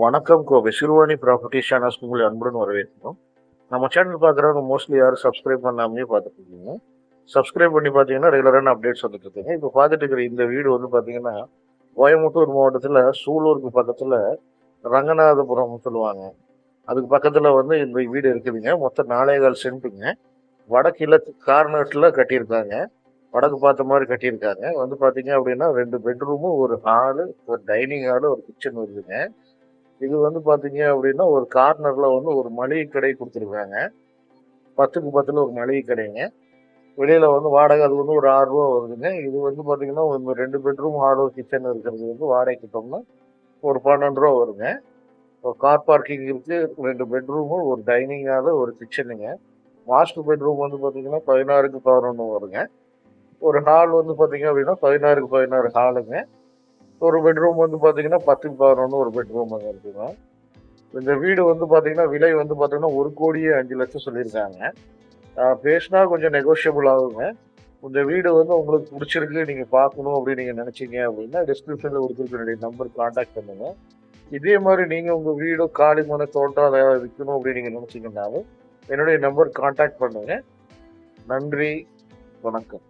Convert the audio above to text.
வணக்கம். Kovai Siruvani property channels உங்களை அன்புடன் வரவேற்கிறோம். நம்ம சேனல் பார்க்குறவங்க மோஸ்ட்லி யாரும் சப்ஸ்கிரைப் பண்ணாமே பார்த்துட்டு இருக்கீங்க சப்ஸ்கிரைப் பண்ணி பார்த்தீங்கன்னா ரெகுலரான அப்டேட்ஸ் வந்துட்டு இருக்குங்க. இப்போ பார்த்துட்டு இருக்கிற இந்த வீடு வந்து பார்த்தீங்கன்னா கோயம்புத்தூர் மாவட்டத்தில் சூலூருக்கு பக்கத்தில் ரங்கநாதபுரம் சொல்லுவாங்க. அதுக்கு பக்கத்தில் வந்து இந்த வீடு இருக்குதுங்க. மொத்தம் நாலே கால் சென்ட்டுங்க வடகிழக்கு கார்னர்ஸில் கட்டியிருக்காங்க. வடக்கு பார்த்த மாதிரி கட்டியிருக்காங்க. வந்து பார்த்தீங்க அப்படின்னா ரெண்டு பெட்ரூமும் ஒரு ஹாலு ஒரு டைனிங் ஹாலு ஒரு கிச்சன் வருதுங்க இது வந்து பார்த்தீங்க அப்படின்னா ஒரு கார்னரில் வந்து ஒரு மளிகை கடை கொடுத்துருக்காங்க. பத்துக்கு பத்தில் ஒரு மளிகை கடைங்க. வெளியில் வந்து வாடகை அது வந்து ஒரு ஆறுரூவா வருதுங்க. இது வந்து பார்த்தீங்கன்னா ஒரு ரெண்டு பெட்ரூம் ஹாலோ கிச்சன் இருக்கிறது வந்து வாடகைக்கு வாடகைக்கிட்டோம்னா ஒரு பன்னெண்டு ரூபா வருங்க. ஒரு கார் பார்க்கிங் இருக்குது ரெண்டு பெட்ரூமும் ஒரு டைனிங் ஹாலு ஒரு கிச்சனுங்க மாஸ்டர் பெட்ரூம் வந்து பார்த்தீங்கன்னா பதினாறுக்கு பதினொன்று வருங்க. ஒரு ஹால் வந்து பார்த்தீங்க அப்படின்னா பதினாறுக்கு பதினாறு ஹாலுங்க ஒரு பெட்ரூம் வந்து பார்த்தீங்கன்னா பத்துக்கு பதினொன்று ஒரு பெட்ரூம் அங்கே இருக்குங்க. இந்த வீடு வந்து பார்த்தீங்கன்னா விலை வந்து பார்த்தீங்கன்னா ஒரு கோடியே அஞ்சு லட்சம் சொல்லியிருக்காங்க. பேசினா கொஞ்சம் நெகோஷியபிள் ஆகுங்க. இந்த வீடு வந்து உங்களுக்கு பிடிச்சிருக்கு நீங்கள் பார்க்கணும் அப்படின்னு நீங்கள் நினச்சிங்க அப்படின்னா டிஸ்கிரிப்ஷனில் கொடுத்துருக்க என்னுடைய நம்பர் காண்டாக்ட் பண்ணுங்க. இதே மாதிரி நீங்கள் உங்கள் வீடோ காலி மன தோட்டம் அதை விற்கணும் அப்படின்னு நீங்கள் நினச்சிங்கன்னாலும் என்னுடைய நம்பர் காண்டாக்ட் பண்ணுங்க. நன்றி வணக்கம்.